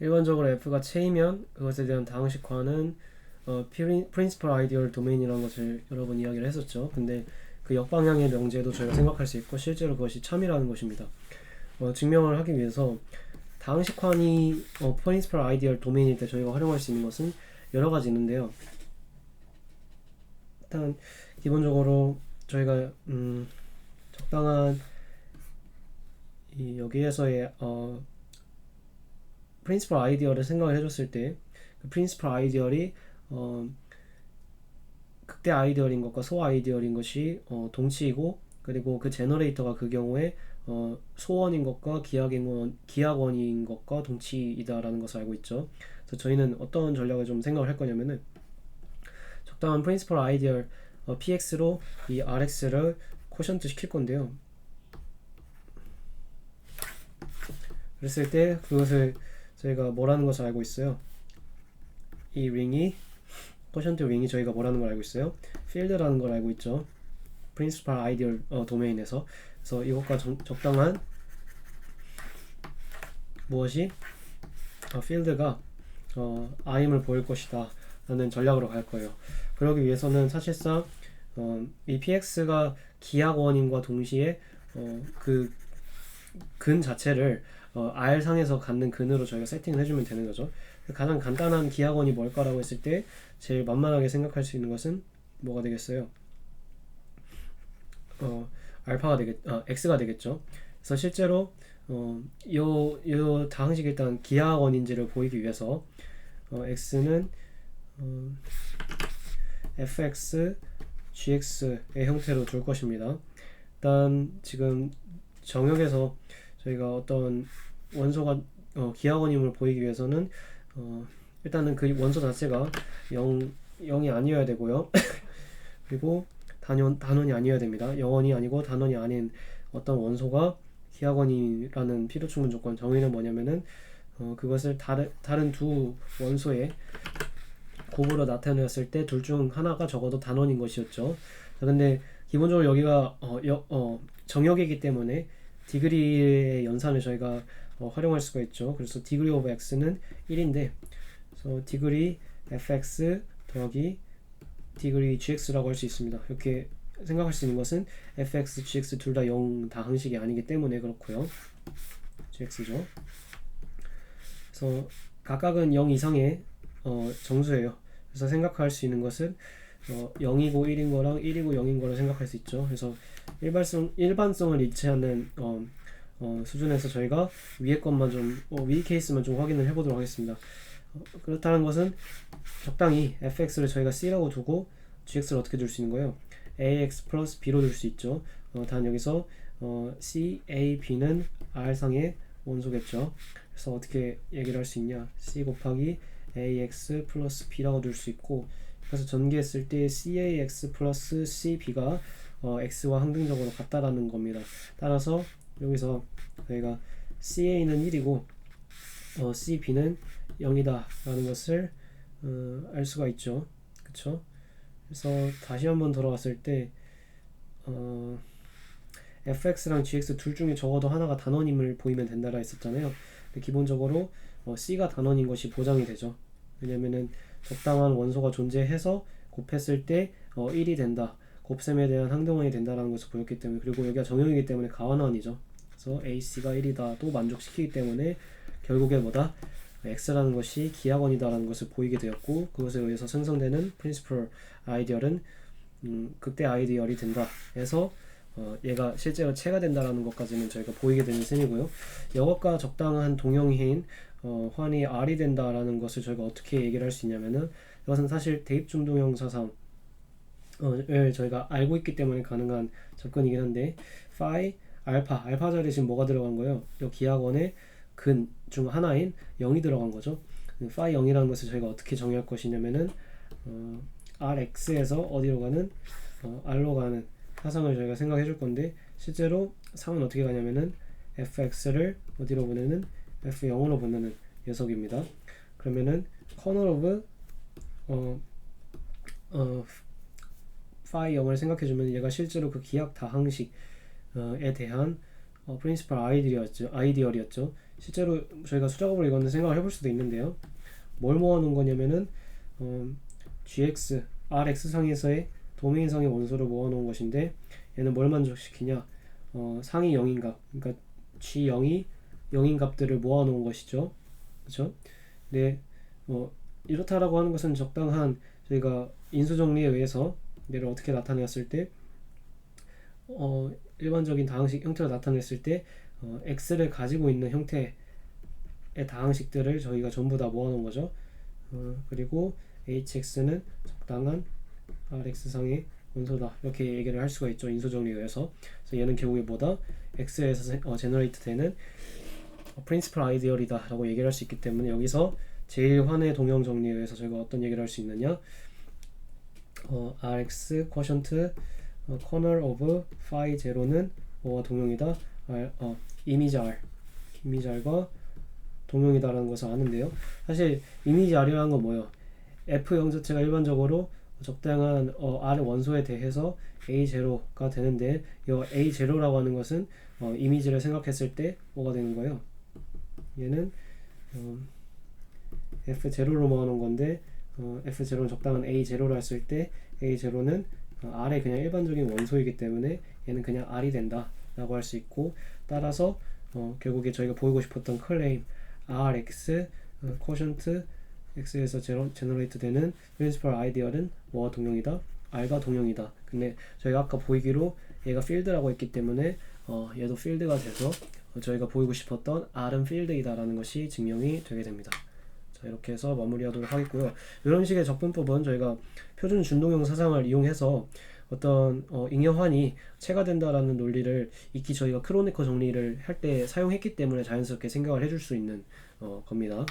일반적으로 f가 체이면 그것에 대한 다항식화는 어, 프린시플 아이디얼 도메인이라는 것을 여러 번 이야기를 했었죠. 근데 그 역방향의 명제도 저희가 생각할 수 있고 실제로 그것이 참이라는 것입니다. 어, 증명을 하기 위해서 다항식환이 어, 프린시플 아이디얼 도메인일 때 저희가 활용할 수 있는 것은 여러 가지 있는데요. 일단 기본적으로 저희가 음, 적당한 이 여기에서의 어, 프린시플 아이디어를 생각을 해줬을 때 그 프린시플 아이디어이 어, 극대 아이디어인 것과 소 아이디어인 것이 어, 동치이고 그리고 그 제너레이터가 그 경우에 어, 소원인 것과 기하원, 기하원인 것과 동치이다라는 것을 알고 있죠. 그래서 저희는 어떤 전략을 좀 생각을 할 거냐면은 적당한 프린시플 아이디어 어, px로 이 rx를 코션트 시킬 건데요. 그랬을 때 그것을 저희가 뭐라는 것을 알고 있어요. 이 링이 코션트 링이 저희가 뭐라는 걸 알고 있어요. 필드라는 걸 알고 있죠. 아이디얼 어, 도메인에서 그래서 이것과 정, 적당한 무엇이 어, 필드가 어, 아임을 보일 것이다 라는 전략으로 갈 거예요. 그러기 위해서는 사실상 어, 이 px가 기하 원인과 동시에 어, 그근 자체를 어, R 상에서 갖는 근으로 저희가 세팅을 해주면 되는 거죠. 가장 간단한 기하원이 뭘까라고 했을 때 제일 만만하게 생각할 수 있는 것은 뭐가 되겠어요? 어, 알파가 되겠, 아, x가 되겠죠. 그래서 실제로 어, 요, 요 다항식 일단 기하원인지를 보이기 위해서 어, x는 어, fx, gx의 형태로 둘 것입니다. 일단 지금 정역에서 저희가 어떤 원소가 어, 기하원임을 보이기 위해서는 어, 일단은 그 원소 자체가 0, 0이 아니어야 되고요. 그리고 단원, 단원이 아니어야 됩니다. 영원이 아니고 단원이 아닌 어떤 원소가 기하원이라는 필요 충분 조건 정의는 뭐냐면은 어, 그것을 다른, 다른 두 원소의 곱으로 나타냈을 때 둘 중 하나가 적어도 단원인 것이었죠. 자, 근데 기본적으로 여기가 어, 여, 어, 정역이기 때문에 디그리의 연산을 저희가 어, 활용할 수가 있죠. 그래서 디그리 오브 x는 1인데 그래서 디그리 fx 더하기 디그리 gx라고 할 수 있습니다. 이렇게 생각할 수 있는 것은 fx, gx 둘 다 0 다 항식이 아니기 때문에 그렇고요. gx죠. 그래서 각각은 0 이상의 어, 정수예요. 그래서 생각할 수 있는 것은 어, 0이고 1인 거랑 1이고 0인 거를 생각할 수 있죠. 그래서 일반성 일반성을 않는 어, 어, 수준에서 저희가 위에 것만 좀 어, 위 케이스만 좀 확인을 해보도록 하겠습니다. 어, 그렇다는 것은 적당히 fx를 저희가 c라고 두고 gx를 어떻게 둘수 있는 거예요? ax 플러스 b로 둘수 있죠. 어, 단 여기서 어, c, a, b는 r상의 원소겠죠. 그래서 어떻게 얘기를 할 수 있냐? c 곱하기 ax 플러스 b라고 둘 수 있고 그래서 전개했을 때 cax 플러스 cb가 어, x와 항등적으로 같다라는 겁니다. 따라서 여기서 저희가 ca는 1이고 어, cb는 0이다 라는 것을 어, 알 수가 있죠. 그쵸? 그래서 다시 한번 돌아왔을 때 어, fx랑 gx 둘 중에 적어도 하나가 단원임을 보이면 된다라 했었잖아요. 기본적으로 어, c가 단원인 것이 보장이 되죠. 왜냐면은 적당한 원소가 존재해서 곱했을 때 어, 1이 된다. 곱셈에 대한 항등원이 된다라는 것을 보였기 때문에 그리고 여기가 정형이기 때문에 가원원이죠. 그래서 AC가 1이다 또 만족시키기 때문에 결국에 뭐다 X라는 것이 기하원이다라는 것을 보이게 되었고 그것에 의해서 생성되는 프린시플 아이디얼은 음, 극대 아이디얼이 된다 해서 어, 얘가 실제로 체가 된다라는 것까지는 저희가 보이게 되는 셈이고요. 이것과 적당한 동형인 어, 환이 R이 된다라는 것을 저희가 어떻게 얘기를 할 수 있냐면은 이것은 사실 대입 중동형 사상 을 저희가 알고 있기 때문에 가능한 접근이긴 한데 phi 알파 알파 자리에 지금 뭐가 들어간 거예요? 이 기하원의 근 중 하나인 0이 들어간 거죠. phi 0이라는 것을 저희가 어떻게 정의할 것이냐면은 어, rx에서 어디로 가는 어, r로 가는 사상을 저희가 생각해 줄 건데 실제로 상은 어떻게 가냐면은 fx를 어디로 보내는 f0으로 보내는 녀석입니다. 그러면은 오브 어, 어, phi 0을 생각해 주면 얘가 실제로 그 기하 다항식 에 대한 어, 프린시플 아이디어였죠. 아이디얼이었죠. 실제로 저희가 수작업을 이거는 생각을 해볼 수도 있는데요. 뭘 모아놓은 거냐면은 어, gx, rx 상에서의 도메인 상의 원소를 모아놓은 것인데 얘는 뭘 만족시키냐? 어, 상이 0인 값, 그러니까 g0이 0인 값들을 모아놓은 것이죠. 그렇죠? 네, 어, 이렇다라고 하는 것은 적당한 저희가 인수 정리에 의해서 얘를 어떻게 나타냈을 때 어, 일반적인 다항식 형태로 나타냈을 때 어, x를 가지고 있는 형태의 다항식들을 저희가 전부 다 모아놓은 거죠. 어, 그리고 hx는 적당한 rx상의 원소다. 이렇게 얘기를 할 수가 있죠 인수 정리에 의해서. 그래서 얘는 결국에 뭐다? X에서 어, 제너레이트 되는 프린시플 아이디얼이다 라고 얘기를 할 수 있기 때문에 여기서 제1환의 동형 정리에 의해서 저희가 어떤 얘기를 할 수 있느냐? 어, rx 쿼션트 어, corner of phi 제로는 뭐와 동형이다? R, 어, 이미지 r과 동형이다라는 것을 아는데요. 사실 이미지 r이라는 건 뭐예요? f0 자체가 일반적으로 적당한 어, r 원소에 대해서 a0가 되는데 이 a0라고 하는 것은 어, 이미지를 생각했을 때 뭐가 되는 거예요? 얘는 어, f0로 모아놓은 건데 어, f0는 적당한 a0로 했을 때 a0는 어, r의 그냥 일반적인 원소이기 때문에 얘는 그냥 r이 된다 라고 할 수 있고 따라서 어, 결국에 저희가 보이고 싶었던 클레임 rx 어, 쿼션트 x에서 제로, 제너레이트 되는 프린시플 아이디얼은 뭐와 동형이다? r과 동형이다 근데 저희가 아까 보이기로 얘가 필드라고 했기 때문에 어, 얘도 필드가 돼서 어, 저희가 보이고 싶었던 r은 필드이다라는 것이 증명이 되게 됩니다. 자 이렇게 해서 마무리하도록 하겠고요. 이런 식의 접근법은 저희가 표준 준동형 사상을 이용해서 어떤 어, 잉여환이 체가 된다라는 논리를 익히 저희가 크로네커 정리를 할 때 사용했기 때문에 자연스럽게 생각을 해줄 수 있는 어, 겁니다.